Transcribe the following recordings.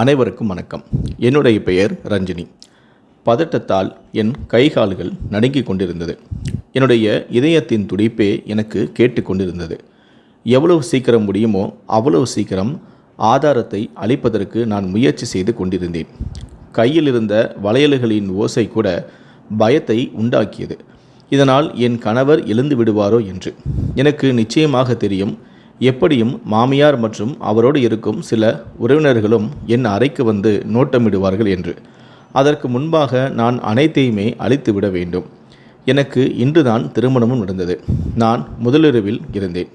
அனைவருக்கும் வணக்கம். என்னுடைய பெயர் ரஞ்சினி. பதட்டத்தால் என் கைகால்கள் நடுங்கிக் கொண்டிருந்தது. என்னுடைய இதயத்தின் துடிப்பே எனக்கு கேட்டுக்கொண்டிருந்தது எவ்வளவு சீக்கிரம் முடியுமோ அவ்வளவு சீக்கிரம் ஆதாரத்தை அளிப்பதற்கு நான் முயற்சி செய்து கொண்டிருந்தேன். கையில் இருந்த வளையல்களின் ஓசை கூட பயத்தை உண்டாக்கியது. இதனால் என் கணவர் எழுந்து விடுவாரோ என்று. எனக்கு நிச்சயமாக தெரியும் எப்படியும் மாமியார் மற்றும் அவரோடு இருக்கும் சில உறவினர்களும் என் அறைக்கு வந்து நோட்டமிடுவார்கள் என்று. அதற்கு முன்பாக நான் அனைத்தையுமே அழித்து விட வேண்டும். எனக்கு இன்றுதான் திருமணமும் நடந்தது. நான் முதலிரவில் இருந்தேன்.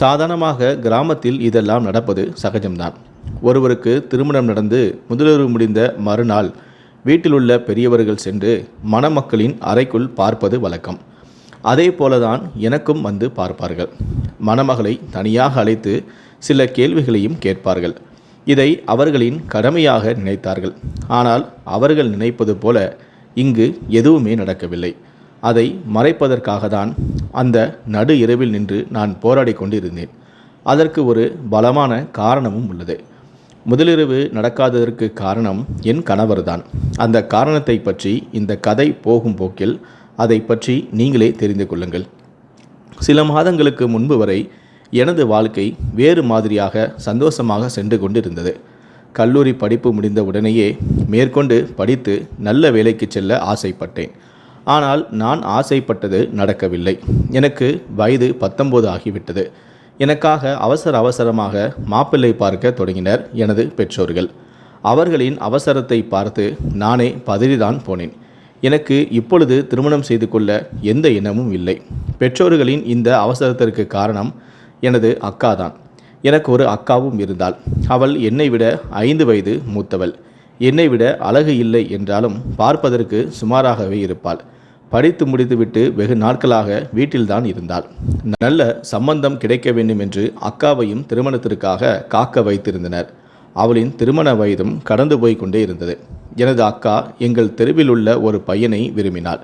சாதாரணமாக கிராமத்தில் இதெல்லாம் நடப்பது சகஜம்தான். ஒருவருக்கு திருமணம் நடந்து முதலிரவு முடிந்த மறுநாள் வீட்டிலுள்ள பெரியவர்கள் சென்று மணமக்களின் அறைக்குள் பார்ப்பது வழக்கம். அதே போலதான் எனக்கும் வந்து பார்ப்பார்கள். மணமகளை தனியாக அழைத்து சில கேள்விகளையும் கேட்பார்கள். இதை அவர்களின் கடமையாக நினைத்தார்கள். ஆனால் அவர்கள் நினைப்பது போல இங்கு எதுவுமே நடக்கவில்லை. அதை மறைப்பதற்காக தான் அந்த நடு இரவில் நின்று நான் போராடி கொண்டிருந்தேன். அதற்கு ஒரு பலமான காரணமும் உள்ளது. முதலிரவு நடக்காததற்கு காரணம் என் கணவர்தான். அந்த காரணத்தை பற்றி இந்த கதை போகும் போக்கில் அதை பற்றி நீங்களே தெரிந்து கொள்ளுங்கள். சில மாதங்களுக்கு முன்பு வரை எனது வாழ்க்கை வேறு மாதிரியாக சந்தோஷமாக சென்று கொண்டிருந்தது. கல்லூரி படிப்பு முடிந்த உடனேயே மேற்கொண்டு படித்து நல்ல வேலைக்கு செல்ல ஆசைப்பட்டேன். ஆனால் நான் ஆசைப்பட்டது நடக்கவில்லை. எனக்கு வயது பத்தொன்பது ஆகிவிட்டது. எனக்காக அவசர அவசரமாக மாப்பிள்ளை பார்க்க தொடங்கினர் எனது பெற்றோர்கள். அவர்களின் அவசரத்தை பார்த்து நானே பதறிதான் போனேன். எனக்கு இப்பொழுது திருமணம் செய்து கொள்ள எந்த எண்ணமும் இல்லை. பெற்றோர்களின் இந்த அவசரத்திற்கு காரணம் எனது அக்கா தான் எனக்கு ஒரு அக்காவும் இருந்தாள். அவள் என்னை விட ஐந்து வயது மூத்தவள். என்னை விட அழகு இல்லை என்றாலும் பார்ப்பதற்கு சுமாராகவே இருப்பாள். படித்து முடித்துவிட்டு வெகு நாட்களாக வீட்டில்தான் இருந்தாள். நல்ல சம்பந்தம் கிடைக்க வேண்டும் என்று அக்காவையும் திருமணத்திற்காக காக்க வைத்திருந்தனர். அவளின் திருமண வயதும் கடந்து போய் கொண்டே இருந்தது. எனது அக்கா எங்கள் தெருவில் உள்ள ஒரு பையனை விரும்பினாள்.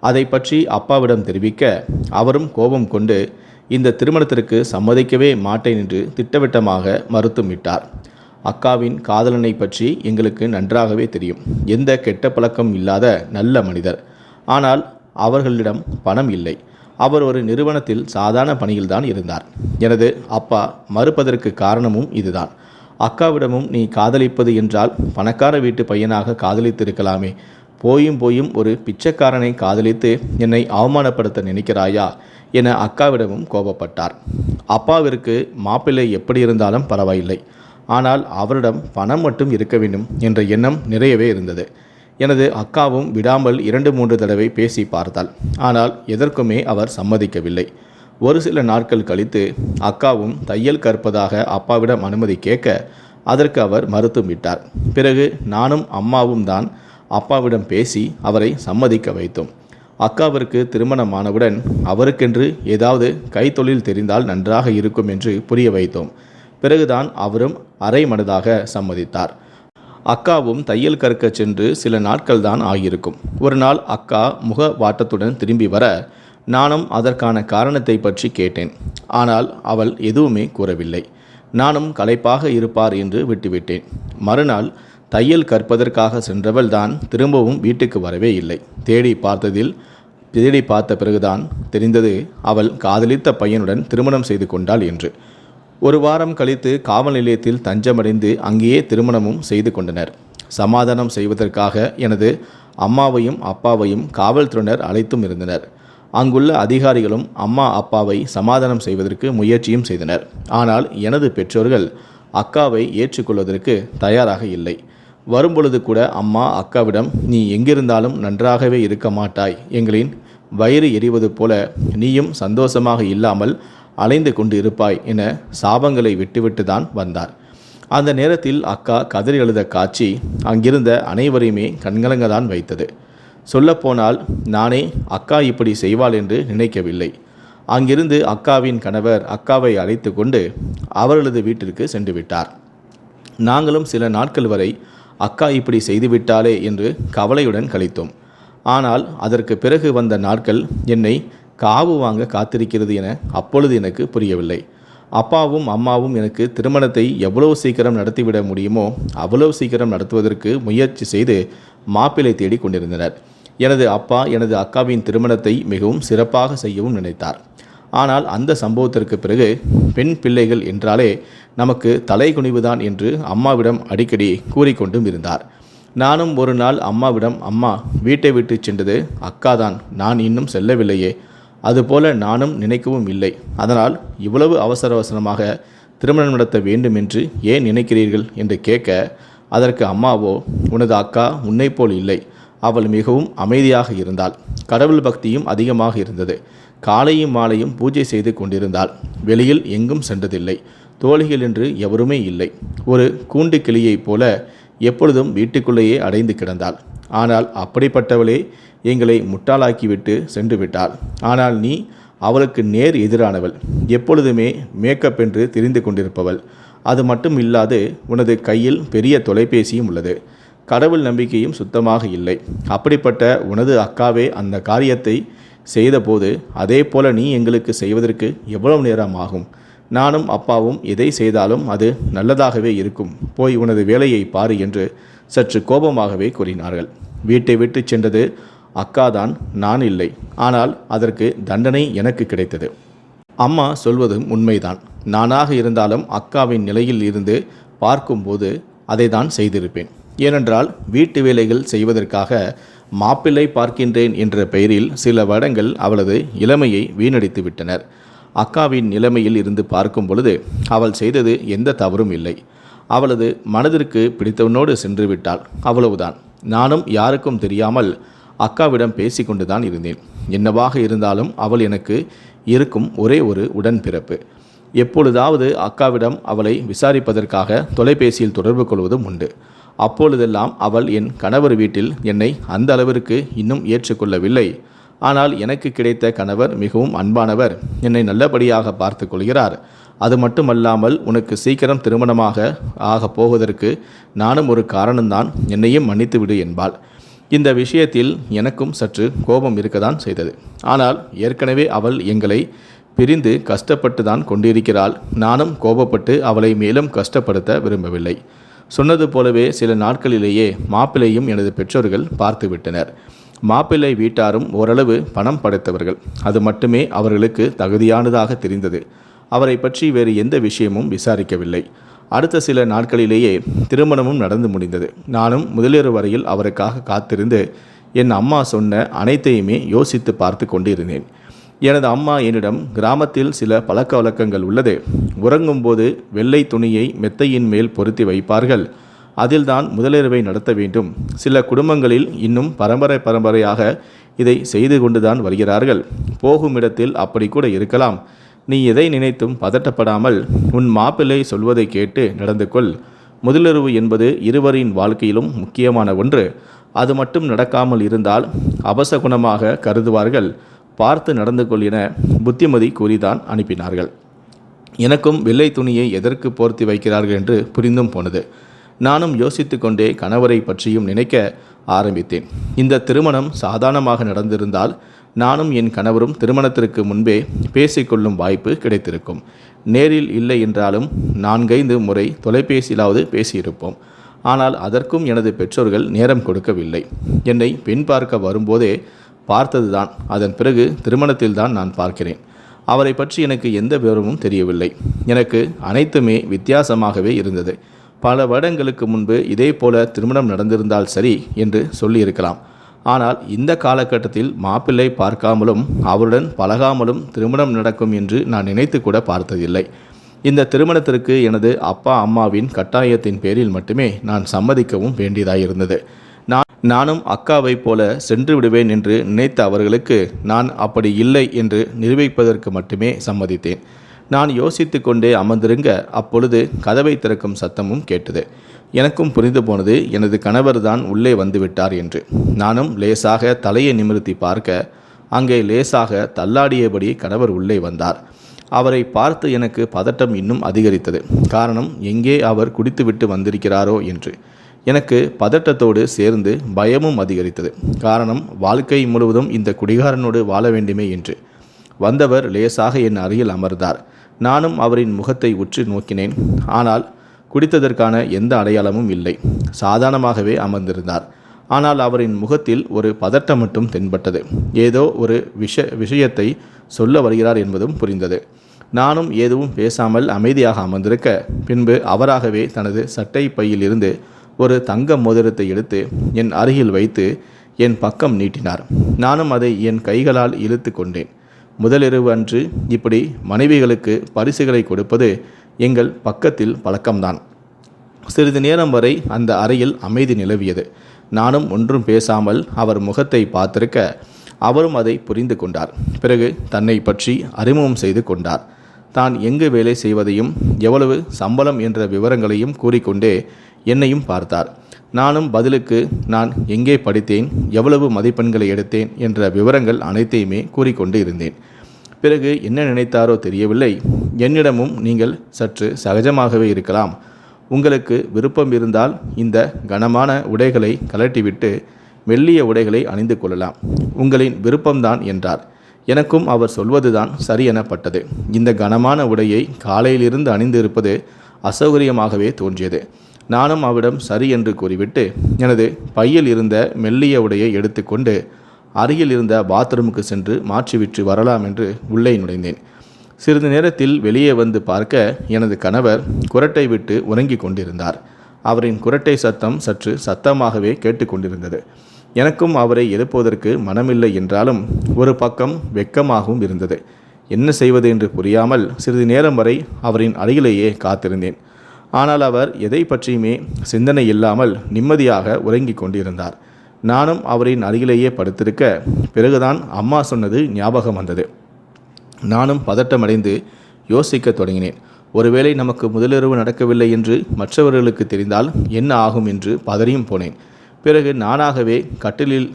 அதை பற்றி அப்பாவிடம் தெரிவிக்க அவரும் கோபம் கொண்டு இந்த திருமணத்திற்கு சம்மதிக்கவே மாட்டேன் என்று திட்டவட்டமாக மறுத்தும் விட்டார். அக்காவின் காதலனை பற்றி எங்களுக்கு நன்றாகவே தெரியும். எந்த கெட்ட பழக்கம் இல்லாத நல்ல மனிதர். ஆனால் அவர்களிடம் பணம் இல்லை. அவர் ஒரு நிறுவனத்தில் சாதாரண பணியில்தான் இருந்தார். எனது அப்பா மறுப்பதற்கு காரணமும் இதுதான். அக்காவிடமும் நீ காதலிப்பது என்றால் பணக்கார வீட்டு பையனாக காதலித்திருக்கலாமே. போயும் போயும் ஒரு பிச்சைக்காரனை காதலித்து என்னை அவமானப்படுத்த நினைக்கிறாயா? என அக்காவிடமும் கோபப்பட்டார். அப்பாவிற்கு மாப்பிள்ளை எப்படி இருந்தாலும் பரவாயில்லை. ஆனால் அவரிடம் பணம் மட்டும் இருக்க வேண்டும் என்ற எண்ணம் நிறையவே இருந்தது. எனது அக்காவும் விடாமல் இரண்டு மூன்று தடவை பேசி பார்த்தாள். ஆனால் எதற்குமே அவர் சம்மதிக்கவில்லை. ஒரு சில நாட்கள் கழித்து அக்காவும் தையல் கற்பதாக அப்பாவிடம் அனுமதி கேட்க அதற்கு அவர் மறுத்தும் விட்டார் பிறகு நானும் அம்மாவும் தான் அப்பாவிடம் பேசி அவரை சம்மதிக்க வைத்தோம். அக்காவிற்கு திருமணமானவுடன் அவருக்கென்று ஏதாவது கைத்தொழில் தெரிந்தால் நன்றாக இருக்கும் என்று புரிய வைத்தோம். பிறகுதான் அவரும் அரை மனதாக சம்மதித்தார். அக்காவும் தையல் கற்க சென்று சில நாட்கள் தான் ஆகியிருக்கும். ஒரு நாள் அக்கா முக வாட்டத்துடன் திரும்பி வர நானும் அதற்கான காரணத்தை பற்றி கேட்டேன். ஆனால் அவள் எதுவுமே கூறவில்லை. நானும் களைப்பாக இருப்பார் என்று விட்டுவிட்டேன். மறுநாள் தையல் கற்பதற்காக சென்றவள் தான் திரும்பவும் வீட்டுக்கு வரவே இல்லை. தேடி பார்த்ததில் தேடி பார்த்த பிறகுதான் தெரிந்தது அவள் காதலித்த பையனுடன் திருமணம் செய்து கொண்டாள் என்று. ஒரு வாரம் கழித்து காவல் நிலையத்தில் தஞ்சமடைந்து அங்கேயே திருமணமும் செய்து கொண்டனர். சமாதானம் செய்வதற்காக எனது அம்மாவையும் அப்பாவையும் காவல்துறையினர் அழைத்தும் இருந்தனர். அங்குள்ள அதிகாரிகளும் அம்மா அப்பாவை சமாதானம் செய்வதற்கு முயற்சியும் செய்தனர். ஆனால் எனது பெற்றோர்கள் அக்காவை ஏற்றுக்கொள்வதற்கு தயாராக இல்லை. வரும்பொழுது கூட அம்மா அக்காவிடம் நீ எங்கிருந்தாலும் நன்றாகவே இருக்க மாட்டாய். எங்களின் வயிறு எரிவது போல நீயும் சந்தோஷமாக இல்லாமல் அலைந்து கொண்டு இருப்பாய் என சாபங்களை விட்டுவிட்டு தான் வந்தார். அந்த நேரத்தில் அக்கா கதறி எழுத காட்சி அங்கிருந்த அனைவரையுமே கண்கலங்க தான் வைத்தது. சொல்லப்போனால் நானே அக்கா இப்படி செய்வாள் என்று நினைக்கவில்லை. அங்கிருந்து அக்காவின் கணவர் அக்காவை அழைத்து கொண்டு அவர்களது வீட்டிற்கு சென்று விட்டார். நாங்களும் சில நாட்கள் வரை அக்கா இப்படி செய்துவிட்டாளே என்று கவலையுடன் கழித்தோம். ஆனால் அதற்கு பிறகு வந்த நாட்கள் என்னை காவு வாங்க காத்திருக்கிறது என அப்பொழுது எனக்கு புரியவில்லை. அப்பாவும் அம்மாவும் எனக்கு திருமணத்தை எவ்வளவு சீக்கிரம் நடத்திவிட முடியுமோ அவ்வளவு சீக்கிரம் நடத்துவதற்கு முயற்சி செய்து மாப்பிள்ளை தேடி கொண்டிருந்தனர். எனது அப்பா எனது அக்காவின் திருமணத்தை மிகவும் சிறப்பாக செய்யவும் நினைத்தார். ஆனால் அந்த சம்பவத்திற்கு பிறகு பெண் பிள்ளைகள் என்றாலே நமக்கு தலைகுனிவுதான் என்று அம்மாவிடம் அடிக்கடி கூறிக்கொண்டும் இருந்தார். நானும் ஒரு நாள் அம்மாவிடம் அம்மா வீட்டை விட்டு சென்றது அக்காதான் நான் இன்னும் செல்லவில்லையே. அதுபோல நானும் நினைக்கவும் இல்லை. அதனால் இவ்வளவு அவசர அவசரமாக திருமணம் நடத்த வேண்டும் என்று ஏன் நினைக்கிறீர்கள்? என்று கேட்க அதற்கு அம்மாவோ உனது அக்கா உன்னை போல் இல்லை. அவள் மிகவும் அமைதியாக இருந்தாள். கடவுள் பக்தியும் அதிகமாக இருந்தது. காலையும் மாலையும் பூஜை செய்து கொண்டிருந்தாள். வெளியில் எங்கும் சென்றதில்லை. தோழிகள் என்று எவருமே இல்லை. ஒரு கூண்டு கிளியைப் போல எப்பொழுதும் வீட்டுக்குள்ளேயே அடைந்து கிடந்தாள். ஆனால் அப்படிப்பட்டவளே எங்களை முட்டாளாக்கிவிட்டு சென்று விட்டாள். ஆனால் நீ அவளுக்கு நேர் எதிரானவள். எப்பொழுதுமே மேக்கப் என்று தெரிந்து கொண்டிருப்பவள். அது மட்டும் இல்லாது உனது கையில் பெரிய தொலைபேசியும் உள்ளது. கடவுள் நம்பிக்கையும் சுத்தமாக இல்லை. அப்படிப்பட்ட உனது அக்காவே அந்த காரியத்தை செய்தபோது அதே போல நீ எங்களுக்கு செய்வதற்கு எவ்வளவு நேரம் ஆகும்? நானும் அப்பாவும் எதை செய்தாலும் அது நல்லதாகவே இருக்கும். போய் உனது வேலையை பாரு என்று சற்று கோபமாகவே கூறினார்கள். வீட்டை விட்டு சென்றது அக்காதான் நான் இல்லை. ஆனால் அதற்கு தண்டனை எனக்கு கிடைத்தது. அம்மா சொல்வதும் உண்மைதான். நானாக இருந்தாலும் அக்காவின் நிலையில் இருந்து பார்க்கும்போது அதை தான் செய்திருப்பேன். ஏனென்றால் வீட்டு வேலைகள் செய்வதற்காக மாப்பிள்ளை பார்க்கின்றேன் என்ற பெயரில் சில வருடங்கள் அவளது இளமையை வீணடித்து விட்டனர். அக்காவின் நிலைமையில் இருந்து பார்க்கும் பொழுது அவள் செய்தது எந்த தவறும் இல்லை. அவளது மனதிற்கு பிடித்தவனோடு சென்று விட்டாள். அவ்வளவுதான். நானும் யாருக்கும் தெரியாமல் அக்காவிடம் பேசிக்கொண்டு தான் இருந்தேன். என்னவாக இருந்தாலும் அவள் எனக்கு இருக்கும் ஒரே ஒரு உடன்பிறப்பு. எப்பொழுதாவது அக்காவிடம் அவளை விசாரிப்பதற்காக தொலைபேசியில் தொடர்பு கொள்வதும் உண்டு. அப்பொழுதெல்லாம் அவள் என் கணவர் வீட்டில் என்னை அந்த அளவிற்கு இன்னும் ஏற்றுக்கொள்ளவில்லை. ஆனால் எனக்கு கிடைத்த கணவர் மிகவும் அன்பானவர். என்னை நல்லபடியாக பார்த்து கொள்கிறார். அது மட்டுமல்லாமல் உனக்கு சீக்கிரம் திருமணமாக ஆக போவதற்கு நானும் ஒரு காரணம்தான். என்னையும் மன்னித்து விடு என்பாள். இந்த விஷயத்தில் எனக்கும் சற்று கோபம் இருக்கத்தான் செய்தது. ஆனால் ஏற்கனவே அவள் எங்களை பிரிந்து கஷ்டப்பட்டு தான் கொண்டிருக்கிறாள். நானும் கோபப்பட்டு அவளை மேலும் கஷ்டப்படுத்த விரும்பவில்லை. சொன்னது போலவே சில நாட்களிலேயே மாப்பிள்ளையும் எனது பெற்றோர்கள் பார்த்துவிட்டனர். மாப்பிள்ளை வீட்டாரும் ஓரளவு பணம் படைத்தவர்கள். அது மட்டுமே அவர்களுக்கு தகுதியானதாக தெரிந்தது. அவரை பற்றி வேறு எந்த விஷயமும் விசாரிக்கவில்லை. அடுத்த சில நாட்களிலேயே திருமணமும் நடந்து முடிந்தது. நானும் முதலிரவு வரையில் அவருக்காக காத்திருந்து என் அம்மா சொன்ன அனைத்தையுமே யோசித்து பார்த்து கொண்டிருந்தேன். எனது அம்மா என்னிடம் கிராமத்தில் சில பழக்க வழக்கங்கள் உள்ளது. உறங்கும்போது வெள்ளை துணியை மெத்தையின் மேல் பொருத்தி வைப்பார்கள். அதில்தான் முதலிரவை நடத்த வேண்டும். சில குடும்பங்களில் இன்னும் பரம்பரை பரம்பரையாக இதை செய்து கொண்டுதான் வருகிறார்கள். போகும் இடத்தில் அப்படி கூட இருக்கலாம். நீ எதை நினைத்தும் பதட்டப்படாமல் உன் மாப்பிள்ளை சொல்வதை கேட்டு நடந்து கொள். முதலிரவு என்பது இருவரின் வாழ்க்கையிலும் முக்கியமான ஒன்று. அது மட்டும் நடக்காமல் இருந்தால் அபசகுணமாக கருதுவார்கள். பார்த்து நடந்து கொள் என புத்திமதி கூறிதான் அனுப்பினார்கள். எனக்கும் வெள்ளை துணியை எதற்கு போர்த்தி வைக்கிறார்கள் என்று புரிந்தும் போனது. நானும் யோசித்து கொண்டே கணவரை பற்றியும் நினைக்க ஆரம்பித்தேன். இந்த திருமணம் சாதாரணமாக நடந்திருந்தால் நானும் என் கணவரும் திருமணத்திற்கு முன்பே பேசிக்கொள்ளும் வாய்ப்பு கிடைத்திருக்கும். நேரில் இல்லை என்றாலும் நான்கைந்து முறை தொலைபேசியிலாவது பேசியிருப்போம். ஆனால் அதற்கும் எனது பெற்றோர்கள் நேரம் கொடுக்கவில்லை. என்னை பெண் பார்க்க வரும்போதே பார்த்ததுதான். அதன் பிறகு திருமணத்தில்தான் நான் பார்க்கிறேன். அவரை பற்றி எனக்கு எந்த விவரமும் தெரியவில்லை. எனக்கு அனைத்துமே வித்தியாசமாகவே இருந்தது. பல வருடங்களுக்கு முன்பு இதே போல திருமணம் நடந்திருந்தால் சரி என்று சொல்லியிருக்கலாம். ஆனால் இந்த காலகட்டத்தில் மாப்பிள்ளை பார்க்காமலும் அவருடன் பழகாமலும் திருமணம் நடக்கும் என்று நான் நினைத்து கூட பார்த்ததில்லை. இந்த திருமணத்திற்கு எனது அப்பா அம்மாவின் கட்டாயத்தின் பேரில் மட்டுமே நான் சம்மதிக்கவும் வேண்டியதாயிருந்தது. இருந்தது நானும் அக்காவை போல சென்று விடுவேன் என்று நினைத்த அவர்களுக்கு நான் அப்படி இல்லை என்று நிரூபிப்பதற்கு மட்டுமே சம்மதித்தேன். நான் யோசித்து கொண்டே அமர்ந்திருங்க. அப்பொழுது கதவை திறக்கும் சத்தமும் கேட்டது. எனக்கும் புரிந்து போனது எனது கணவர் தான் உள்ளே வந்துவிட்டார் என்று. நானும் லேசாக தலையை நிமிர்த்தி பார்க்க அங்கே லேசாக தள்ளாடியபடி கணவர் உள்ளே வந்தார். அவரை பார்த்து எனக்கு பதட்டம் இன்னும் அதிகரித்தது. காரணம் எங்கே அவர் குடித்துவிட்டு வந்திருக்கிறாரோ என்று. எனக்கு பதட்டத்தோடு சேர்ந்து பயமும் அதிகரித்தது. காரணம் வாழ்க்கை முழுவதும் இந்த குடிகாரனோடு வாழ வேண்டுமே என்று. வந்தவர் லேசாக என் அருகில் அமர்ந்தார். நானும் அவரின் முகத்தை உற்று நோக்கினேன். ஆனால் குடித்ததற்கான எந்த அடையாளமும் இல்லை. சாதாரணமாகவே அமர்ந்திருந்தார். ஆனால் அவரின் முகத்தில் ஒரு பதட்டம் மட்டும் தென்பட்டது. ஏதோ ஒரு விஷ விஷயத்தை சொல்ல வருகிறார் என்பதும் புரிந்தது. நானும் எதுவும் பேசாமல் அமைதியாக அமர்ந்திருக்க பின்பு அவராகவே தனது சட்டை பையில் இருந்து ஒரு தங்க மோதிரத்தை எடுத்து என் அருகில் வைத்து என் பக்கம் நீட்டினார். நானும் அதை என் கைகளால் இழுத்து கொண்டேன். முதலிரவு அன்று இப்படி மனைவிகளுக்கு பரிசுகளை கொடுப்பது எங்கள் பக்கத்தில் பழக்கம்தான். சிறிது நேரம் வரை அந்த அறையில் அமைதி நிலவியது. நானும் ஒன்றும் பேசாமல் அவர் முகத்தை பார்த்திருக்க அவரும் அதை புரிந்து கொண்டார். பிறகு தன்னை பற்றி அறிமுகம் செய்து கொண்டார். தான் எங்கு வேலை செய்வதையும் எவ்வளவு சம்பளம் என்ற விவரங்களையும் கூறிக்கொண்டே என்னையும் பார்த்தார். நானும் பதிலுக்கு நான் எங்கே படித்தேன்? எவ்வளவு மதிப்பெண்களை எடுத்தேன்? என்ற விவரங்கள் அனைத்தையுமே கூறிக்கொண்டு இருந்தேன். பிறகு என்ன நினைத்தாரோ தெரியவில்லை. என்னிடமும் நீங்கள் சற்று சகஜமாகவே இருக்கலாம். உங்களுக்கு விருப்பம் இருந்தால் இந்த கனமான உடைகளை கலட்டிவிட்டு மெல்லிய உடைகளை அணிந்து கொள்ளலாம். உங்களின் விருப்பம்தான் என்றார். எனக்கும் அவர் சொல்வதுதான் சரி எனப்பட்டது. இந்த கனமான உடையை காலையிலிருந்து அணிந்து இருப்பது அசௌகரியமாகவே தோன்றியது. நானும் அவரிடம் சரி என்று கூறிவிட்டு எனது பையில் இருந்த மெல்லிய உடையை எடுத்துக்கொண்டு அருகில் இருந்த பாத்ரூமுக்கு சென்று மாற்றிவிட்டு வரலாம் என்று உள்ளே நுழைந்தேன். சிறிது நேரத்தில் வெளியே வந்து பார்க்க எனது கணவர் குரட்டை விட்டு உறங்கிக் கொண்டிருந்தார். அவரின் குரட்டை சத்தம் சற்று சத்தமாகவே கேட்டுக்கொண்டிருந்தது எனக்கும் அவரை எழுப்புவதற்கு மனமில்லை என்றாலும் ஒரு பக்கம் வெக்கமாகவும் இருந்தது. என்ன செய்வது என்று புரியாமல் சிறிது நேரம் வரை அவரின் அருகிலேயே காத்திருந்தேன். ஆனால் அவர் எதை பற்றியுமே சிந்தனை இல்லாமல் நிம்மதியாக உறங்கிக் கொண்டிருந்தார். நானும் அவரின் அருகிலேயே படுத்திருக்க பிறகுதான் அம்மா சொன்னது ஞாபகம் வந்தது. நானும் பதட்டமடைந்து யோசிக்க தொடங்கினேன். ஒருவேளை நமக்கு முதலிரவு நடக்கவில்லை என்று மற்றவர்களுக்கு தெரிந்தால் என்ன ஆகும் என்று பதறியும் போனேன். பிறகு நானாகவே கட்டிலில்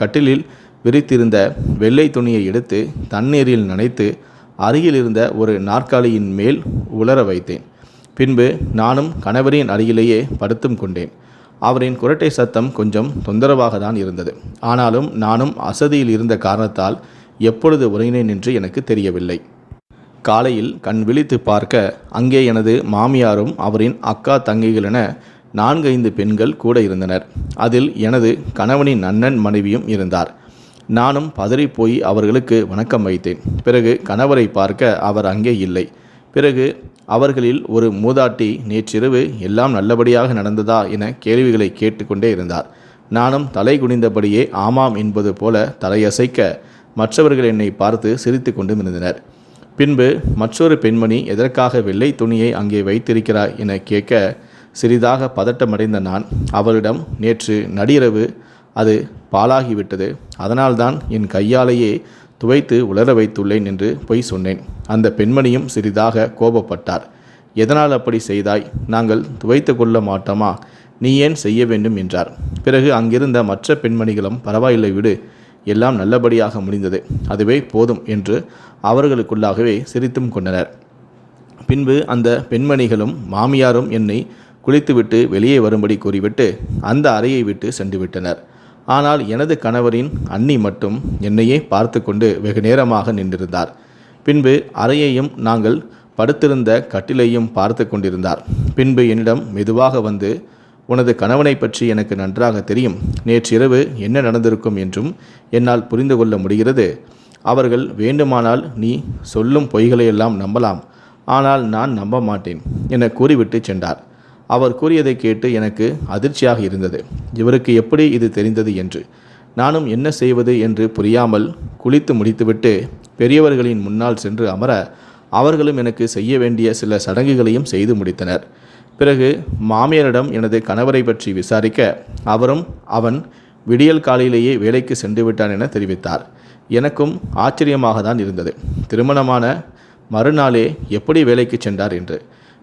கட்டிலில் விரித்திருந்த வெள்ளை துணியை எடுத்து தண்ணீரில் நனைத்து அருகில் இருந்த ஒரு நாற்காலியின் மேல் உலர வைத்தேன். பின்பு நானும் கணவரின் அருகிலேயே படுத்தும் கொண்டேன். அவரின் குரட்டை சத்தம் கொஞ்சம் தொந்தரவாக தான் இருந்தது. ஆனாலும் நானும் அசதியில் இருந்த காரணத்தால் எப்பொழுது உறங்கினேன் என்று எனக்கு தெரியவில்லை. காலையில் கண் விழித்து பார்க்க அங்கே எனது மாமியாரும் அவரின் அக்கா தங்கைகள் என நான்கு ஐந்து பெண்கள் கூட இருந்தனர். அதில் எனது கணவனின் அண்ணன் மனைவியும் இருந்தார். நானும் பதறிப்போய் அவர்களுக்கு வணக்கம் வைத்தேன். பிறகு கணவரை பார்க்க அவர் அங்கே இல்லை. பிறகு அவர்களில் ஒரு மூதாட்டி நேற்றிரவு எல்லாம் நல்லபடியாக நடந்ததா என கேள்விகளை கேட்டுக்கொண்டே இருந்தார். நானும் தலை குனிந்தபடியே ஆமாம் என்பது போல தலையசைக்க மற்றவர்கள் என்னை பார்த்து சிரித்து கொண்டும் இருந்தனர் பின்பு மற்றொரு பெண்மணி எதற்காக வெள்ளை துணியை அங்கே வைத்திருக்கிறாய் என கேட்க சிறிதாக பதட்டமடைந்த நான் அவளிடம் நேற்று நடிரவு அது பாலாகிவிட்டது அதனால்தான் என் கையாலேயே துவைத்து உலர வைத்துள்ளேன் என்று பொய் சொன்னேன். அந்த பெண்மணியும் சிறிதாக கோபப்பட்டார். எதனால் அப்படி செய்தாய்? நாங்கள் துவைத்து கொள்ள மாட்டோமா? நீ ஏன் செய்ய வேண்டும்? என்றார். பிறகு அங்கிருந்த மற்ற பெண்மணிகளும் பரவாயில்லை விடு. எல்லாம் நல்லபடியாக முடிந்தது. அதுவே போதும் என்று அவர்களுக்குள்ளாகவே சிரித்தும் கொண்டனர். பின்பு அந்த பெண்மணிகளும் மாமியாரும் என்னை குளித்துவிட்டு வெளியே வரும்படி கூறிவிட்டு அந்த அறையை விட்டு சென்று விட்டனர் ஆனால் எனது கணவரின் அண்ணி மட்டும் என்னையே பார்த்து கொண்டு வெகு நேரமாக நின்றிருந்தார். பின்பு அறையையும் நாங்கள் படுத்திருந்த கட்டிலையும் பார்த்து கொண்டிருந்தார். பின்பு என்னிடம் மெதுவாக வந்து உனது கணவனை பற்றி எனக்கு நன்றாக தெரியும். நேற்றிரவு என்ன நடந்திருக்கும் என்றும் என்னால் புரிந்து கொள்ள முடிகிறது. அவர்கள் வேண்டுமானால் நீ சொல்லும் பொய்களையெல்லாம் நம்பலாம். ஆனால் நான் நம்ப மாட்டேன் என கூறிவிட்டு சென்றார். அவர் கூறியதை கேட்டு எனக்கு அதிர்ச்சியாக இருந்தது. இவருக்கு எப்படி இது தெரிந்தது என்று. நானும் என்ன செய்வது என்று புரியாமல் குளித்து முடித்துவிட்டு பெரியவர்களின் முன்னால் சென்று அமர அவர்களும் எனக்கு செய்ய வேண்டிய சில சடங்குகளையும் செய்து முடித்தனர். பிறகு மாமியாரிடம் எனது கணவரை பற்றி விசாரிக்க அவரும் அவன் விடியல் காலையிலேயே வேலைக்கு சென்று விட்டான் என தெரிவித்தார். எனக்கும் ஆச்சரியமாக தான் இருந்தது. திருமணமான மறுநாளே எப்படி வேலைக்கு சென்றார் என்று.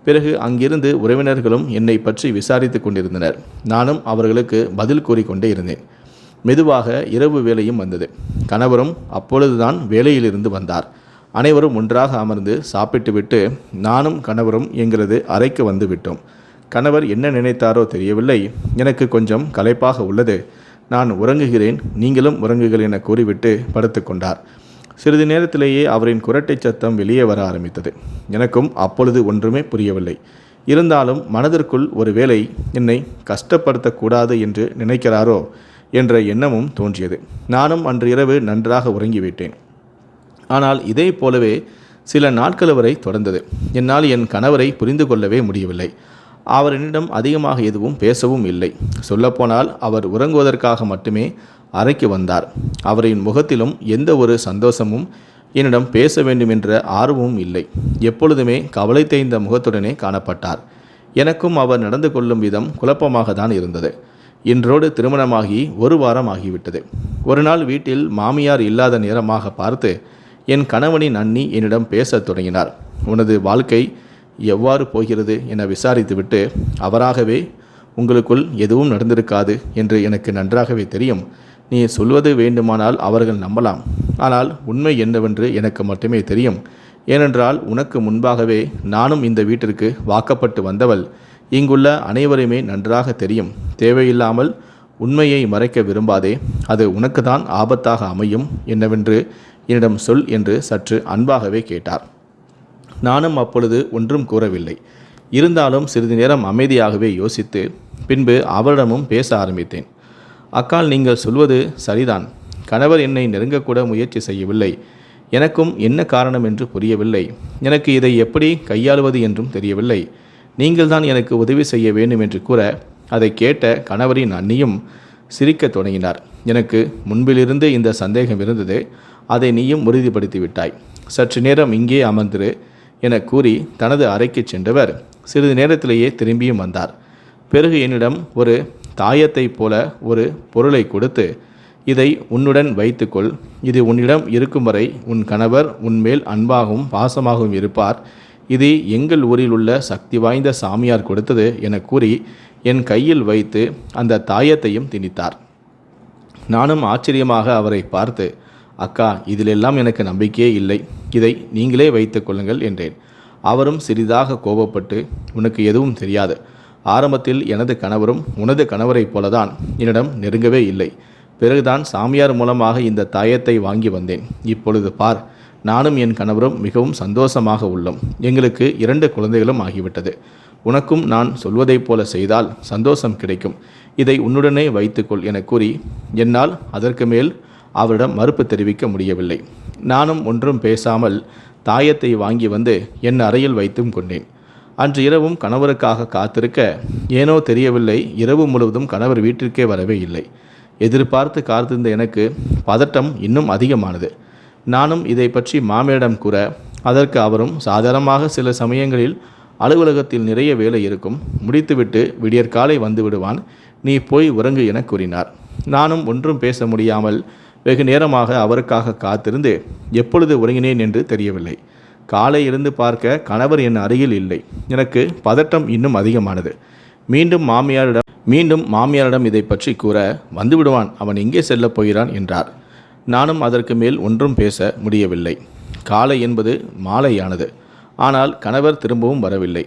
பிறகு அங்கிருந்து உறவினர்களும் என்னை பற்றி விசாரித்து கொண்டிருந்தனர். நானும் அவர்களுக்கு பதில் கூறிக்கொண்டே இருந்தேன். மெதுவாக இரவு வேலையும் வந்தது. கணவரும் அப்பொழுதுதான் வேலையிலிருந்து வந்தார். அனைவரும் ஒன்றாக அமர்ந்து சாப்பிட்டுவிட்டு நானும் கணவரும் எங்களது அறைக்கு வந்து விட்டோம். கணவர் என்ன நினைத்தாரோ தெரியவில்லை. எனக்கு கொஞ்சம் களைப்பாக உள்ளது. நான் உறங்குகிறேன். நீங்களும் உறங்குகள் என கூறிவிட்டு படுத்துக்கொண்டார் சிறிது நேரத்திலேயே அவரின் குரட்டை சத்தம் வெளியே வர ஆரம்பித்தது. எனக்கும் அப்பொழுது ஒன்றுமே புரியவில்லை. இருந்தாலும் மனதிற்குள் ஒருவேளை என்னை கஷ்டப்படுத்தக்கூடாது என்று நினைக்கிறாரோ என்ற எண்ணமும் தோன்றியது. நானும் அன்று இரவு நன்றாக உறங்கிவிட்டேன். ஆனால் இதே போலவே சில நாட்கள் வரை தொடர்ந்தது. என்னால் என் கணவரை புரிந்து கொள்ளவே முடியவில்லை. அவர் என்னிடம் அதிகமாக எதுவும் பேசவும் இல்லை. சொல்லப்போனால் அவர் உறங்குவதற்காக மட்டுமே அறைக்கு வந்தார். அவரின் முகத்திலும் எந்த ஒரு சந்தோஷமும் என்னிடம் பேச வேண்டும் என்ற ஆர்வமும் இல்லை. எப்பொழுதுமே கவலை தேய்ந்த முகத்துடனே காணப்பட்டார். எனக்கும் அவர் நடந்து கொள்ளும் விதம் குழப்பமாக தான் இருந்தது. இன்றோடு திருமணமாகி ஒரு வாரம் ஆகிவிட்டது. ஒரு நாள் வீட்டில் மாமியார் இல்லாத நேரமாக பார்த்து என் கணவனின் அண்ணி என்னிடம் பேசத் தொடங்கினார். உனது வாழ்க்கை எவ்வாறு போகிறது? என விசாரித்துவிட்டு அவராகவே உங்களுக்குள் எதுவும் நடந்திருக்காது என்று எனக்கு நன்றாகவே தெரியும். நீ சொல்வது வேண்டுமானால் அவர்கள் நம்பலாம். ஆனால் உண்மை என்னவென்று எனக்கு மட்டுமே தெரியும். ஏனென்றால் உனக்கு முன்பாகவே நானும் இந்த வீட்டிற்கு வாக்கப்பட்டு வந்தவள். இங்குள்ள அனைவருமே நன்றாக தெரியும். தேவையில்லாமல் உண்மையை மறைக்க விரும்பாதே. அது உனக்கு தான் ஆபத்தாக அமையும் என்னவென்று என்னிடம் சொல் என்று சற்று அன்பாகவே கேட்டார். நானும் அப்பொழுது ஒன்றும் கூறவில்லை. இருந்தாலும் சிறிது நேரம் அமைதியாகவே யோசித்து பின்பு அவரிடமும் பேச ஆரம்பித்தேன். அக்கால் நீங்கள் சொல்வது சரிதான். கணவர் என்னை நெருங்கக்கூட முயற்சி செய்யவில்லை. எனக்கும் என்ன காரணம் என்று புரியவில்லை. எனக்கு இதை எப்படி கையாளுவது என்றும் தெரியவில்லை. நீங்கள்தான் எனக்கு உதவி செய்ய வேண்டும் என்று கூற அதை கேட்ட கணவரின் அண்ணியும் சிரிக்கத் தொடங்கினார். எனக்கு முன்பிலிருந்து இந்த சந்தேகம் இருந்தது. அதை நீயும் உறுதிப்படுத்தி விட்டாய் சற்று நேரம் இங்கே அமர்ந்திரு என கூறி தனது அறைக்கு சென்றவர் சிறிது நேரத்திலேயே திரும்பியும் வந்தார். பிறகு என்னிடம் ஒரு தாயத்தைப் போல ஒரு பொருளை கொடுத்து இதை உன்னுடன் வைத்துக்கொள். இது உன்னிடம் இருக்கும் வரை உன் கணவர் உன்மேல் அன்பாகவும் பாசமாகவும் இருப்பார். இது எங்கள் ஊரில் உள்ள சக்தி வாய்ந்த சாமியார் கொடுத்தது என கூறி என் கையில் வைத்து அந்த தாயத்தையும் திணித்தார். நானும் ஆச்சரியமாக அவரை பார்த்து அக்கா இதிலெல்லாம் எனக்கு நம்பிக்கையே இல்லை. இதை நீங்களே வைத்துக் கொள்ளுங்கள் என்றேன். அவரும் சிறிதாக கோபப்பட்டு உனக்கு எதுவும் தெரியாது. ஆரம்பத்தில் எனது கணவரும் உனது கணவரைப் போலதான் என்னிடம் நெருங்கவே இல்லை. பிறகுதான் சாமியார் மூலமாக இந்த தாயத்தை வாங்கி வந்தேன். இப்பொழுது பார் நானும் என் கணவரும் மிகவும் சந்தோஷமாக உள்ளோம். எங்களுக்கு இரண்டு குழந்தைகளும் ஆகிவிட்டது. உனக்கும் நான் சொல்வதைப் போல செய்தால் சந்தோஷம் கிடைக்கும். இதை உன்னுடனே வைத்துக்கொள் என கூறி என்னால் அதற்கு மேல் அவரிடம் மறுப்பு தெரிவிக்க முடியவில்லை. நானும் ஒன்றும் பேசாமல் தாயத்தை வாங்கி வந்து என் அறையில் வைத்தும் கொண்டேன். அன்று இரவும் கணவருக்காக காத்திருக்க. ஏனோ தெரியவில்லை இரவு முழுவதும் கணவர் வீட்டிற்கே வரவே இல்லை. எதிர்பார்த்து காத்திருந்த எனக்கு பதட்டம் இன்னும் அதிகமானது. நானும் இதை பற்றி மாமியிடம் கூற அதற்கு அவரும் சாதாரணமாக சில சமயங்களில் அலுவலகத்தில் நிறைய வேலை இருக்கும் முடித்துவிட்டு விடியற்காலை வந்து விடுவான் நீ போய் உறங்கு என கூறினார். நானும் ஒன்றும் பேச முடியாமல் வெகு நேரமாக அவருக்காக காத்திருந்து எப்பொழுது உறங்கினேன் என்று தெரியவில்லை. காலை இருந்து பார்க்க கணவர் என் அருகில் இல்லை. எனக்கு பதட்டம் இன்னும் அதிகமானது. மீண்டும் மாமியாரிடம் மீண்டும் மாமியாரிடம் இதை பற்றி கூற வந்துவிடுவான். அவன் எங்கே செல்லப் போகிறான் என்றார். நானும் அதற்கு மேல் ஒன்றும் பேச முடியவில்லை. காலை என்பது மாலையானது. ஆனால் கணவர் திரும்பவும் வரவில்லை.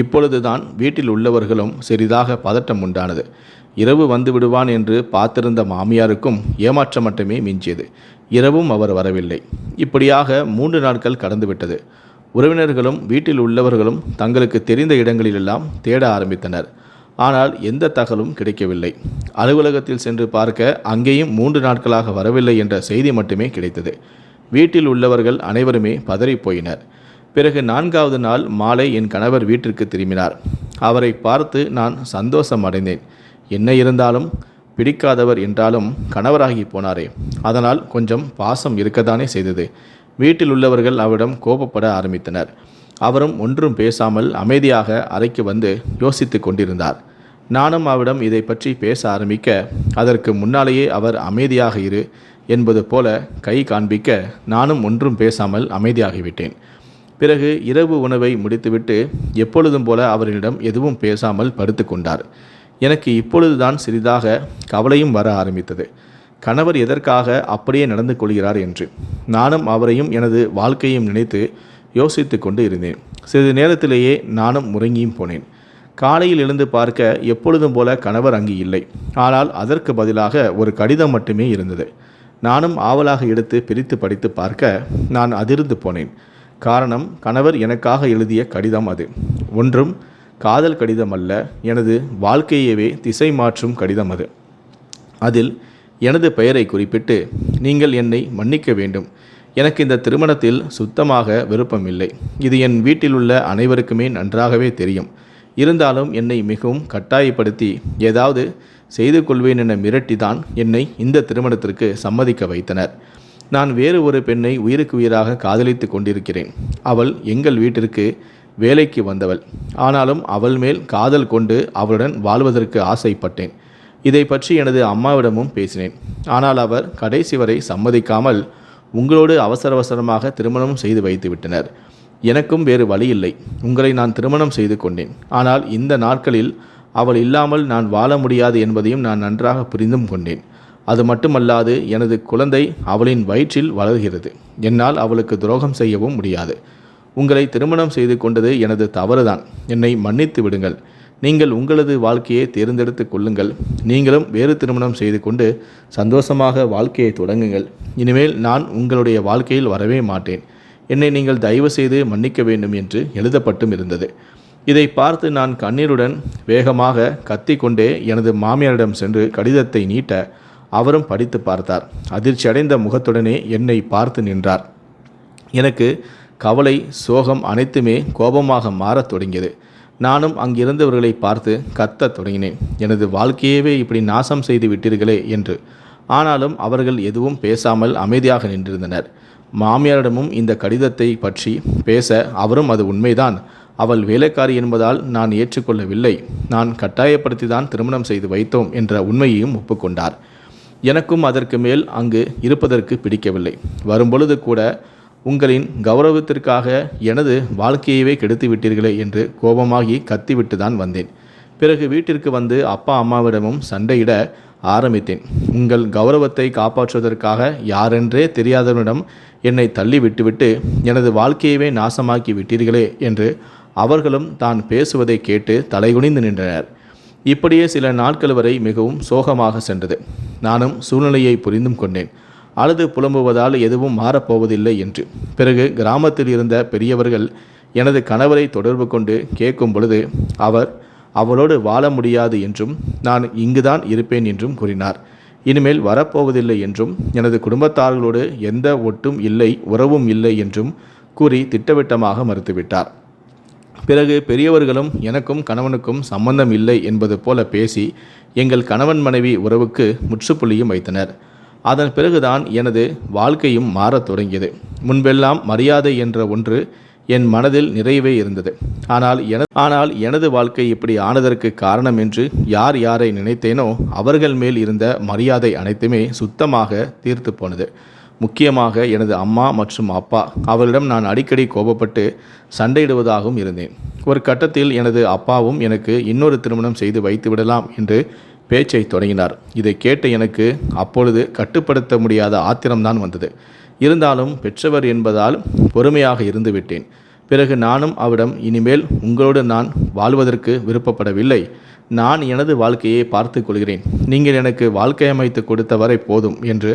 இப்பொழுதுதான் வீட்டில் உள்ளவர்களும் சிறிதாக பதட்டம் உண்டானது. இரவு வந்து விடுவான் என்று பார்த்திருந்த மாமியாருக்கும் ஏமாற்றம் மட்டுமே மிஞ்சியது. இரவும் அவர் வரவில்லை. இப்படியாக மூன்று நாட்கள் கடந்துவிட்டது. உறவினர்களும் வீட்டில் உள்ளவர்களும் தங்களுக்கு தெரிந்த இடங்களிலெல்லாம் தேட ஆரம்பித்தனர். ஆனால் எந்த தகவலும் கிடைக்கவில்லை. அலுவலகத்தில் சென்று பார்க்க அங்கேயும் மூன்று நாட்களாக வரவில்லை என்ற செய்தி மட்டுமே கிடைத்தது. வீட்டில் உள்ளவர்கள் அனைவருமே பதறிப்போயினர். பிறகு நான்காவது நாள் மாலை என் கணவர் வீட்டிற்கு திரும்பினார். அவரை பார்த்து நான் சந்தோஷம் அடைந்தேன். என்ன இருந்தாலும் பிடிக்காதவர் என்றாலும் கணவராகி போனாரே. அதனால் கொஞ்சம் பாசம் இருக்கத்தானே செய்தது. வீட்டில் உள்ளவர்கள் அவரிடம் கோபப்பட ஆரம்பித்தனர். அவரும் ஒன்றும் பேசாமல் அமைதியாக அறைக்கு வந்து யோசித்து கொண்டிருந்தார். நானும் அவரிடம் இதை பற்றி பேச ஆரம்பிக்க அதற்கு முன்னாலேயே அவர் அமைதியாக இரு என்பது போல கை காண்பிக்க நானும் ஒன்றும் பேசாமல் அமைதியாகிவிட்டேன். பிறகு இரவு உணவை முடித்துவிட்டு எப்பொழுதும் போல அவரிடம் எதுவும் பேசாமல் படுத்து கொண்டார். எனக்கு இப்பொழுதுதான் சிறிதாக கவலையும் வர ஆரம்பித்தது. கணவர் எதற்காக அப்படியே நடந்து கொள்கிறார் என்று. நானும் அவரையும் எனது வாழ்க்கையும் நினைத்து யோசித்து கொண்டு இருந்தேன். சிறிது நேரத்திலேயே நானும் முறங்கியும் போனேன். காலையில் எழுந்து பார்க்க எப்பொழுதும் போல கணவர் அங்கு இல்லை. ஆனால் அதற்கு பதிலாக ஒரு கடிதம் மட்டுமே இருந்தது. நானும் ஆவலாக எடுத்து பிரித்து படித்து பார்க்க நான் அதிர்ந்து போனேன். காரணம் கணவர் எனக்காக எழுதிய கடிதம் அது. ஒன்றும் காதல் கடிதம் அல்ல எனது வாழ்க்கையவே திசை மாற்றும் கடிதம் அது. அதில் எனது பெயரை குறிப்பிட்டு நீங்கள் என்னை மன்னிக்க வேண்டும். எனக்கு இந்த திருமணத்தில் சுத்தமாக விருப்பமில்லை இது என் வீட்டில் உள்ள அனைவருக்குமே நன்றாகவே தெரியும். இருந்தாலும் என்னை மிகவும் கட்டாயப்படுத்தி ஏதாவது செய்து கொள்வேன் என மிரட்டிதான் என்னை இந்த திருமணத்திற்கு சம்மதிக்க வைத்தனர். நான் வேறு ஒரு பெண்ணை உயிருக்கு உயிராக காதலித்து கொண்டிருக்கிறேன். அவள் எங்கள் வீட்டிற்கு வேலைக்கு வந்தவள். ஆனாலும் அவள் மேல் காதல் கொண்டு அவளுடன் வாழ்வதற்கு ஆசைப்பட்டேன். இதை பற்றி எனது அம்மாவிடமும் பேசினேன். ஆனால் அவர் கடைசி வரை சம்மதிக்காமல் உங்களோடு அவசர அவசரமாக திருமணம் செய்து வைத்து விட்டனர். எனக்கும் வேறு வழி இல்லை. உங்களை நான் திருமணம் செய்து கொண்டேன். ஆனால் இந்த நாட்களில் அவள் இல்லாமல் நான் வாழ முடியாது என்பதையும் நான் நன்றாக புரிந்தும் கொண்டேன். அது மட்டுமல்லாது எனது குழந்தை அவளின் வயிற்றில் வளர்கிறது. என்னால் அவளுக்கு துரோகம் செய்யவும் முடியாது. உங்களை திருமணம் செய்து கொண்டது எனது தவறுதான். என்னை மன்னித்து விடுங்கள். நீங்கள் உங்களது வாழ்க்கையை தேர்ந்தெடுத்து கொள்ளுங்கள். நீங்களும் வேறு திருமணம் செய்து கொண்டு சந்தோஷமாக வாழ்க்கையை தொடங்குங்கள். இனிமேல் நான் உங்களுடைய வாழ்க்கையில் வரவே மாட்டேன். என்னை நீங்கள் தயவு செய்து மன்னிக்க வேண்டும் என்று எழுதப்பட்டும் இருந்தது. இதை பார்த்து நான் கண்ணீருடன் வேகமாக கத்திக்கொண்டே எனது மாமியாரிடம் சென்று கடிதத்தை நீட்ட அவரும் படித்து பார்த்தார். அதிர்ச்சியடைந்த முகத்துடனே என்னை பார்த்து நின்றார். எனக்கு கவலை சோகம் அனைத்துமே கோபமாக மாறத் தொடங்கியது. நானும் அங்கிருந்தவர்களை பார்த்து கத்தத் தொடங்கினேன். எனது வாழ்க்கையவே இப்படி நாசம் செய்து விட்டீர்களே என்று. ஆனாலும் அவர்கள் எதுவும் பேசாமல் அமைதியாக நின்றிருந்தனர். மாமியாரிடமும் இந்த கடிதத்தை பற்றி பேச அவரும் அது உண்மைதான். அவள் வேலைக்காரி என்பதால் நான் ஏற்றுக்கொள்ளவில்லை. நான் கட்டாயப்படுத்தி தான் திருமணம் செய்து வைத்தோம் என்ற உண்மையையும் ஒப்புக்கொண்டார். எனக்கும் அதற்கு மேல் அங்கு இருப்பதற்கு பிடிக்கவில்லை. வரும்பொழுது கூட உங்களின் கௌரவத்திற்காக எனது வாழ்க்கையவே கெடுத்து விட்டீர்களே என்று கோபமாகி கத்திவிட்டு தான் வந்தேன். பிறகு வீட்டிற்கு வந்து அப்பா அம்மாவிடமும் சண்டையிட ஆரம்பித்தேன். உங்கள் கௌரவத்தை காப்பாற்றுவதற்காக யாரென்றே தெரியாதவனிடம் என்னை தள்ளி விட்டுவிட்டு எனது வாழ்க்கையவே நாசமாக்கி விட்டீர்களே என்று அவர்களும் தான் பேசுவதை கேட்டு தலைகுனிந்து நின்றனர். இப்படியே சில நாட்கள் வரை மிகவும் சோகமாக சென்றது. நானும் சூழ்நிலையை புரிந்தும் கொண்டேன். அழுது புலம்புவதால் எதுவும் மாறப்போவதில்லை என்று. பிறகு கிராமத்தில் இருந்த பெரியவர்கள் எனது கணவரை தொடர்பு கொண்டு கேட்கும் பொழுது அவர் அவளோடு வாழ முடியாது என்றும் நான் இங்குதான் இருப்பேன் என்றும் கூறினார். இனிமேல் வரப்போவதில்லை என்றும் எனது குடும்பத்தார்களோடு எந்த ஒட்டும் இல்லை உறவும் இல்லை என்றும் கூறி திட்டவட்டமாக மறுத்துவிட்டார். பிறகு பெரியவர்களும் எனக்கும் கணவனுக்கும் சம்பந்தம் இல்லை என்பது போல பேசி எங்கள் கணவன் மனைவி உறவுக்கு முற்றுப்புள்ளியும் வைத்தனர். அதன் பிறகுதான் எனது வாழ்க்கையும் மாறத் தொடங்கியது. முன்பெல்லாம் மரியாதை என்ற ஒன்று என் மனதில் நிறைவே இருந்தது. ஆனால் என ஆனால் எனது வாழ்க்கை இப்படி ஆனதற்கு காரணம் என்று யார் யாரை நினைத்தேனோ அவர்கள் மேல் இருந்த மரியாதை அனைத்துமே சுத்தமாக தீர்த்து போனது. முக்கியமாக எனது அம்மா மற்றும் அப்பா. அவரிடம் நான் அடிக்கடி கோபப்பட்டு சண்டையிடுவதாகவும் இருந்தேன். ஒரு கட்டத்தில் எனது அப்பாவும் எனக்கு இன்னொரு திருமணம் செய்து வைத்து விடலாம் என்று பேச்சை தொடங்கினார். இதை கேட்ட எனக்கு அப்பொழுது கட்டுப்படுத்த முடியாத ஆத்திரம்தான் வந்தது. இருந்தாலும் பெற்றவர் என்பதால் பொறுமையாக இருந்துவிட்டேன் பிறகு நானும் அவரிடம் இனிமேல் உங்களோடு நான் வாழ்வதற்கு விருப்பப்படவில்லை. நான் எனது வாழ்க்கையை பார்த்து கொள்கிறேன். நீங்கள் எனக்கு வாழ்க்கை அமைத்து கொடுத்தவரை போதும் என்று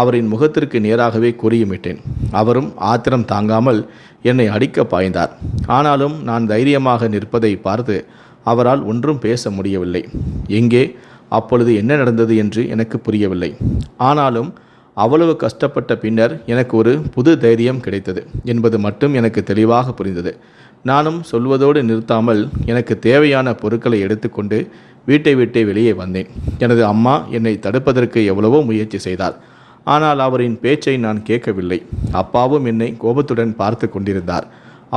அவரின் முகத்திற்கு நேராகவே கூறியுமிட்டேன். அவரும் ஆத்திரம் தாங்காமல் என்னை அடிக்க பாய்ந்தார். ஆனாலும் நான் தைரியமாக நிற்பதை பார்த்து அவரால் ஒன்றும் பேச முடியவில்லை. எங்கே? அப்பொழுது என்ன நடந்தது என்று எனக்கு புரியவில்லை. ஆனாலும் அவ்வளவு கஷ்டப்பட்ட பின்னர் எனக்கு ஒரு புது தைரியம் கிடைத்தது என்பது மட்டும் எனக்கு தெளிவாக புரிந்தது. நானும் சொல்வதோடு நிறுத்தாமல் எனக்கு தேவையான பொருட்களை எடுத்துக்கொண்டு வீட்டை விட்டு வெளியே வந்தேன். எனது அம்மா என்னை தடுப்பதற்கு எவ்வளவோ முயற்சி செய்தார் ஆனால் அவரின் பேச்சை நான் கேட்கவில்லை. அப்பாவும் என்னை கோபத்துடன் பார்த்து கொண்டிருந்தார்.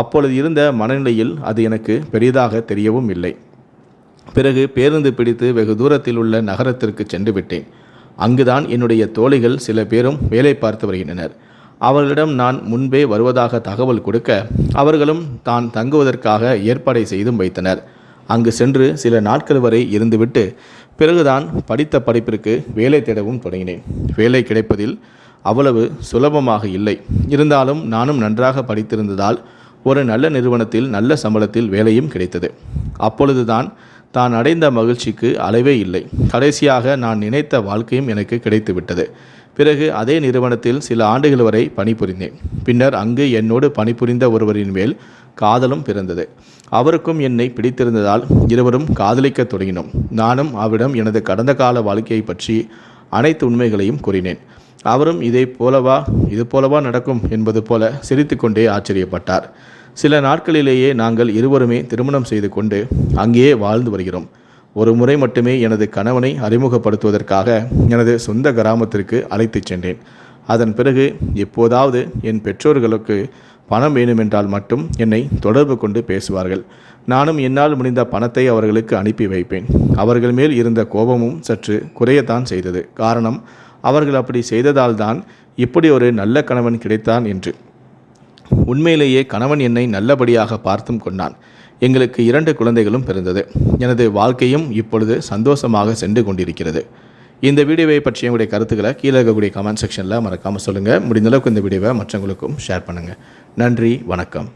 அப்பொழுது இருந்த மனநிலையில் அது எனக்கு பெரிதாக தெரியவும் இல்லை. பிறகு பேருந்து பிடித்து வெகு தூரத்தில் உள்ள நகரத்திற்கு சென்று விட்டேன். அங்குதான் என்னுடைய தோழிகள் சில பேரும் வேலை பார்த்து வருகின்றனர். அவர்களிடம் நான் முன்பே வருவதாக தகவல் கொடுக்க அவர்களும் தான் தங்குவதற்காக ஏற்பாடை செய்தும் வைத்தனர். அங்கு சென்று சில நாட்கள் வரை இருந்துவிட்டு பிறகுதான் படித்த படிப்பிற்கு வேலை தேடவும் தொடங்கினேன். வேலை கிடைப்பதில் அவ்வளவு சுலபமாக இல்லை. இருந்தாலும் நானும் நன்றாக படித்திருந்ததால் ஒரு நல்ல நிறுவனத்தில் நல்ல சம்பளத்தில் வேலையும் கிடைத்தது. அப்பொழுதுதான் தான் அடைந்த மகிழ்ச்சிக்கு அளவே இல்லை. கடைசியாக நான் நினைத்த வாழ்க்கையும் எனக்கு கிடைத்துவிட்டது. பிறகு அதே நிறுவனத்தில் சில ஆண்டுகள் வரை பணிபுரிந்தேன். பின்னர் அங்கு என்னோடு பணிபுரிந்த ஒருவரின் மேல் காதலும் பிறந்தது. அவருக்கும் என்னை பிடித்திருந்ததால் இருவரும் காதலிக்கத் தொடங்கினோம். நானும் அவரிடம் எனது கடந்த கால வாழ்க்கையை பற்றி அனைத்து உண்மைகளையும் கூறினேன். அவரும் இதை போலவா இது போலவா நடக்கும் என்பது போல சிரித்துக்கொண்டே ஆச்சரியப்பட்டார். சில நாட்களிலேயே நாங்கள் இருவருமே திருமணம் செய்து கொண்டு அங்கேயே வாழ்ந்து வருகிறோம். ஒரு முறை மட்டுமே எனது கணவனை அறிமுகப்படுத்துவதற்காக எனது சொந்த கிராமத்திற்கு அழைத்துச் சென்றேன். அதன் பிறகு எப்போதாவது என் பெற்றோர்களுக்கு பணம் வேண்டுமென்றால் மட்டும் என்னை தொடர்பு கொண்டு பேசுவார்கள். நானும் என்னால் முடிந்த பணத்தை அவர்களுக்கு அனுப்பி வைப்பேன். அவர்கள் மேல் இருந்த கோபமும் சற்று குறையத்தான் செய்தது. காரணம் அவர்கள் அப்படி செய்ததால் தான் இப்படி ஒரு நல்ல கணவன் கிடைத்தான் என்று. உண்மையிலேயே கணவன் என்னை நல்லபடியாக பார்த்தும் கொண்டான். எங்களுக்கு இரண்டு குழந்தைகளும் பிறந்தது. எனது வாழ்க்கையும் இப்பொழுது சந்தோஷமாக சென்று கொண்டிருக்கிறது. இந்த வீடியோவை பற்றிய உங்களுடைய கருத்துக்களை கீழே இருக்கக்கூடிய கமெண்ட் செக்ஷனில் மறக்காமல் சொல்லுங்கள் முடிந்த அளவுக்கு இந்த வீடியோவை மற்றவங்களுக்கும் ஷேர் பண்ணுங்கள் நன்றி வணக்கம்.